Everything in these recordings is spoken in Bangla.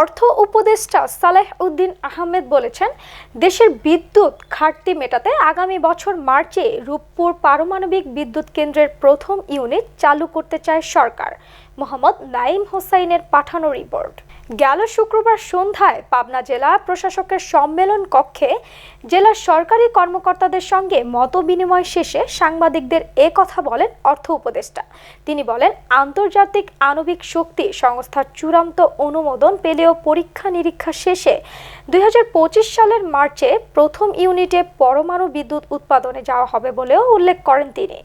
অর্থ উপদেষ্টা সালেহ উদ্দিন আহমেদ বলেছেন, দেশের বিদ্যুৎ ঘাটতি মেটাতে আগামী বছর মার্চে রূপপুর পারমাণবিক বিদ্যুৎ কেন্দ্রের প্রথম ইউনিট চালু করতে চায় সরকার। মোহাম্মদ নাইম হোসাইনের পাঠানো রিপোর্ট গেল শুক্রবার সন্ধ্যায় পাবনা জেলা প্রশাসকের সম্মেলন কক্ষে জেলার সরকারি কর্মকর্তাদের সঙ্গে মতবিনিময় শেষে সাংবাদিকদের এ কথা বলেন অর্থ উপদেষ্টা। তিনি বলেন, আন্তর্জাতিক আণবিক শক্তি সংস্থার চূড়ান্ত অনুমোদন পেলেও পরীক্ষা নিরীক্ষা শেষে দুই হাজার পঁচিশ সালের মার্চে প্রথম ইউনিটে পরমাণু বিদ্যুৎ উৎপাদনে যাওয়া হবে বলেও উল্লেখ করেন তিনি।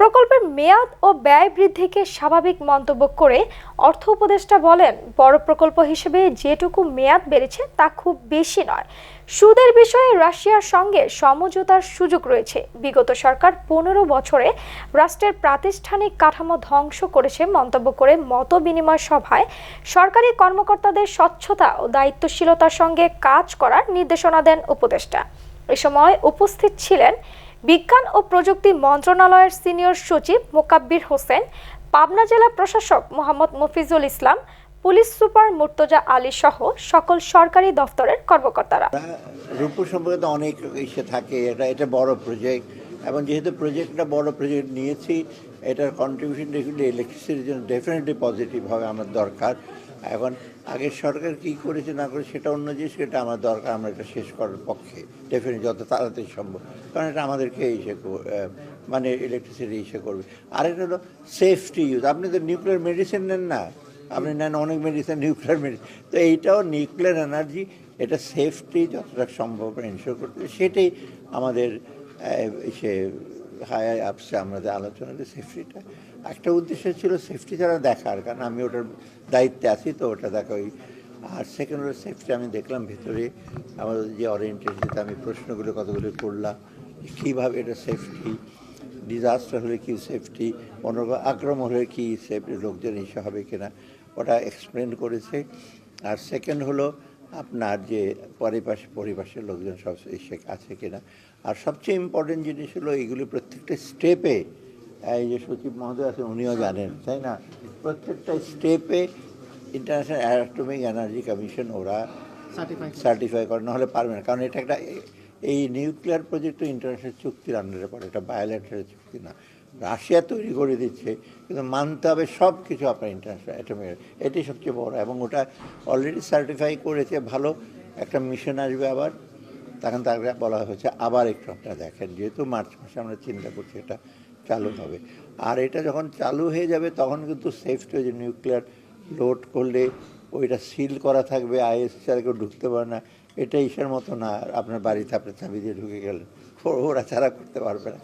প্রকল্পের মেয়াদ ও ব্যয় বৃদ্ধিকে স্বাভাবিক মন্তব্য করে অর্থ উপদেষ্টা বলেন, বড় প্রকল্প হিসেবে যেটুকু মেয়াদ বেড়েছে তা খুব বেশি নয়। সুদের বিষয়ে রাশিয়ার সঙ্গে সমঝোতার সুযোগ রয়েছে। বিগত সরকার পনেরো বছরে রাষ্ট্রের প্রাতিষ্ঠানিক কাঠামো ধ্বংস করেছে মন্তব্য করে মত বিনিময় সভায় সরকারি কর্মকর্তাদের স্বচ্ছতা ও দায়িত্বশীলতার সঙ্গে কাজ করার নির্দেশনা দেন উপদেষ্টা। এ সময় উপস্থিত ছিলেন বিজ্ঞান ও প্রযুক্তি মন্ত্রণালয়ের সিনিয়র সচিব মোকাব্বির হোসেন, পাবনা জেলা প্রশাসক মোহাম্মদ মফিজুল ইসলাম, পুলিশ সুপার মুর্তজা আলী সহ সকল সরকারি দফতরের কর্মকর্তারা। রূপপুর সম্পর্কে অনেক ইসে থাকে, এটা এটা বড় প্রজেক্ট এবং যেহেতু প্রজেক্টটা বড় প্রজেক্ট নিয়েছি, এটার কন্ট্রিবিউশন ডেফিনেটলি ইলেকট্রিসিটির জন্য ডেফিনেটলি পজিটিভ হবে, আমার দরকার। এখন আগের সরকার কি করেছে না করে সেটা অন্য জিনিস, সেটা আমার দরকার, আমরা এটা শেষ করার পক্ষে। ডেফিনেটলি যত তাড়াতাড়ি সম্ভব। কারণ এটা আমাদেরকে ইসে মানে ইলেকট্রিসিটি ইসে করবে। আরেকটা হলো সেফটি ইউজ আপনি তো নিউক্লিয়ার মেডিসিন নেন না। আপনি নেন অনেক মেডিসিন নিউক্লিয়ার মেডিসিন তো এইটাও নিউক্লিয়ার এনার্জি এটা সেফটি যতটা সম্ভব এনশোর করতে সেটাই আমাদের সে হাই আপসে আমাদের আলোচনাতে সেফটিটা একটা উদ্দেশ্য ছিল সেফটি ছাড়া দেখার, কারণ আমি ওটার দায়িত্বে আছি, তো ওটা দেখা ওই, আর সেকেন্ড হলো সেফটি আমি দেখলাম ভেতরে আমাদের যে অরিয়েন্টেশন আমি প্রশ্নগুলো কতগুলো করলাম, কীভাবে এটা সেফটি ডিজাস্টার হলে কি সেফটি কোনো আক্রমণ হলে কী সেফটি লোকজন হিসেবে হবে কিনা, ওটা এক্সপ্লেন করেছে। আর সেকেন্ড হলো আপনার যে পরিপাশে পরিপাশের লোকজন সব এসে আছে কিনা। আর সবচেয়ে ইম্পর্টেন্ট জিনিস হলো এইগুলি প্রত্যেকটা স্টেপে এই যে সচিব মহোদয় আছেন উনিও জানেন তাই না? প্রত্যেকটা স্টেপে ইন্টারন্যাশনাল অ্যাটমিক এনার্জি কমিশন ওরা সার্টিফাই করে। নাহলে পারবে না। কারণ এটা একটা এই নিউক্লিয়ার প্রজেক্ট ইন্টারন্যাশনাল চুক্তির আন্ডারে পড়ে এটা বায়োলেটারের চুক্তি না। রাশিয়া তৈরি করে দিচ্ছে, কিন্তু মানতে হবে সব কিছু আপনার ইন্টারন্যাশনাল অ্যাটমিক এটি সবচেয়ে বড়, এবং ওটা অলরেডি সার্টিফাই করেছে, ভালো। একটা মিশন আসবে আবার। তখন তাকে বলা হয়েছে, আবার একটু আপনারা দেখেন, যেহেতু মার্চ মাসে আমরা চিন্তা করছি এটা চালু হবে। আর এটা যখন চালু হয়ে যাবে, তখন কিন্তু সেফটি যে নিউক্লিয়ার লোড করলে ওইটা সিল করা থাকবে আইএস ছাড়া কেউ ঢুকতে পারে না। এটা ইসের মতো না, আপনার বাড়িতে আপনার চাবি দিয়ে ঢুকে গেলেন ওরা ছাড়া করতে পারবে না।